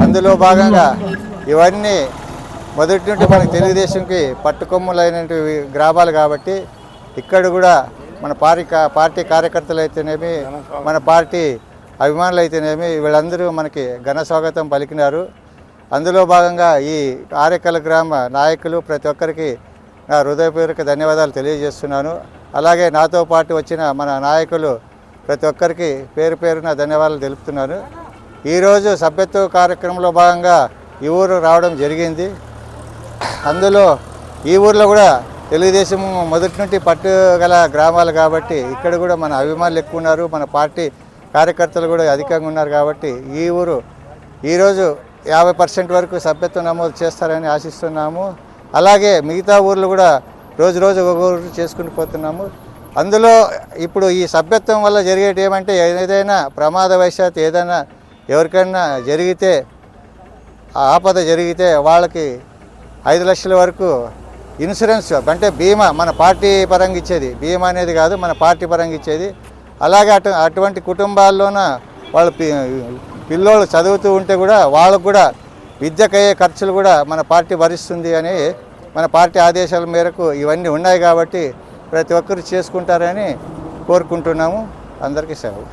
అందులో భాగంగా ఇవన్నీ మొదటి నుండి మనకు తెలుగుదేశంకి పట్టుకొమ్ములైనటువంటి గ్రామాలు కాబట్టి ఇక్కడ కూడా మన పార్టీ పార్టీ కార్యకర్తలు అయితేనేమి మన పార్టీ అభిమానులు అయితేనేమి వీళ్ళందరూ మనకి ఘన స్వాగతం పలికినారు. అందులో భాగంగా ఈ ఆరేకల్ గ్రామ నాయకులు ప్రతి ఒక్కరికి నా హృదయపూర్వక ధన్యవాదాలు తెలియజేస్తున్నాను. అలాగే నాతో పాటు వచ్చిన మన నాయకులు ప్రతి ఒక్కరికి పేరు పేరున ధన్యవాదాలు తెలుపుతున్నాను. ఈరోజు సభ్యత్వ కార్యక్రమంలో భాగంగా ఈ ఊరు రావడం జరిగింది. అందులో ఈ ఊర్లో కూడా తెలుగుదేశం మొదటి నుండి పట్టుగల గ్రామాలు కాబట్టి ఇక్కడ కూడా మన అభిమానులు ఎక్కువ ఉన్నారు. మన పార్టీ కార్యకర్తలు కూడా అధికంగా ఉన్నారు కాబట్టి ఈ ఊరు ఈరోజు యాభై పర్సెంట్ వరకు సభ్యత్వం నమోదు చేస్తారని ఆశిస్తున్నాము. అలాగే మిగతా ఊర్లు కూడా రోజు రోజు ఒక ఊరు చేసుకుంటూ పోతున్నాము. అందులో ఇప్పుడు ఈ సభ్యత్వం వల్ల జరిగేటి ఏమంటే ఏదైనా ప్రమాదవశాత్తు ఏదైనా ఎవరికైనా జరిగితే ఆ ఆపద జరిగితే వాళ్ళకి ఐదు లక్షల వరకు ఇన్సూరెన్స్ అంటే బీమా మన పార్టీ పరంగా ఇచ్చేది. బీమా అనేది కాదు మన పార్టీ పరంగా ఇచ్చేది. అలాగే అటు అటువంటి కుటుంబాల్లోన వాళ్ళ పిల్లోళ్ళు చదువుతూ ఉంటే కూడా వాళ్ళకు కూడా విద్యకయ్యే ఖర్చులు కూడా మన పార్టీ భరిస్తుంది అని మన పార్టీ ఆదేశాల మేరకు ఇవన్నీ ఉన్నాయి కాబట్టి ప్రతి ఒక్కరు చేసుకుంటారని కోరుకుంటున్నాము. అందరికీ సెలవు.